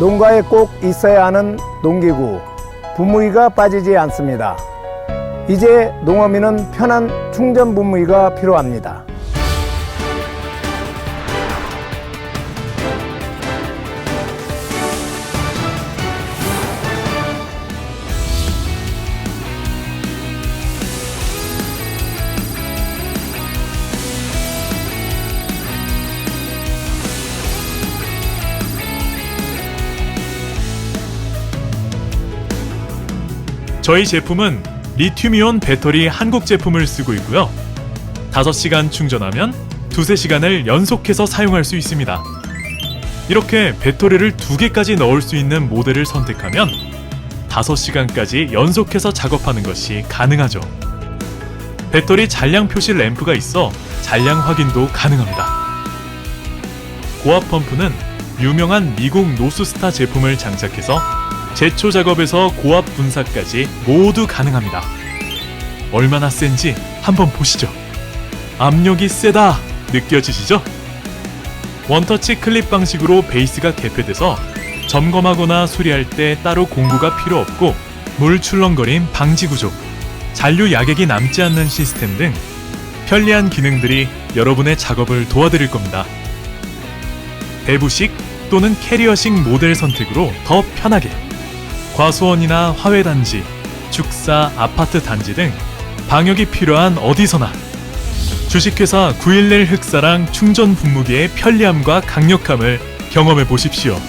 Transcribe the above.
농가에 꼭 있어야 하는 농기구, 분무기가 빠지지 않습니다. 이제 농어민은 편한 충전 분무기가 필요합니다. 저희 제품은 리튬이온 배터리 한국 제품을 쓰고 있고요. 5시간 충전하면 두세 시간을 연속해서 사용할 수 있습니다. 이렇게 배터리를 두 개까지 넣을 수 있는 모델을 선택하면 5시간까지 연속해서 작업하는 것이 가능하죠. 배터리 잔량 표시 램프가 있어 잔량 확인도 가능합니다. 고압 펌프는 유명한 미국 노스스타 제품을 장착해서 제초 작업에서 고압 분사까지 모두 가능합니다. 얼마나 센지 한번 보시죠. 압력이 세다 느껴지시죠? 원터치 클립 방식으로 베이스가 개폐돼서 점검하거나 수리할 때 따로 공구가 필요 없고 물 출렁거림 방지 구조, 잔류 약액이 남지 않는 시스템 등 편리한 기능들이 여러분의 작업을 도와드릴 겁니다. 배부식 또는 캐리어식 모델 선택으로 더 편하게 과수원이나 화훼단지, 축사, 아파트 단지 등 방역이 필요한 어디서나 주식회사 911 흑사랑 충전 분무기의 편리함과 강력함을 경험해 보십시오.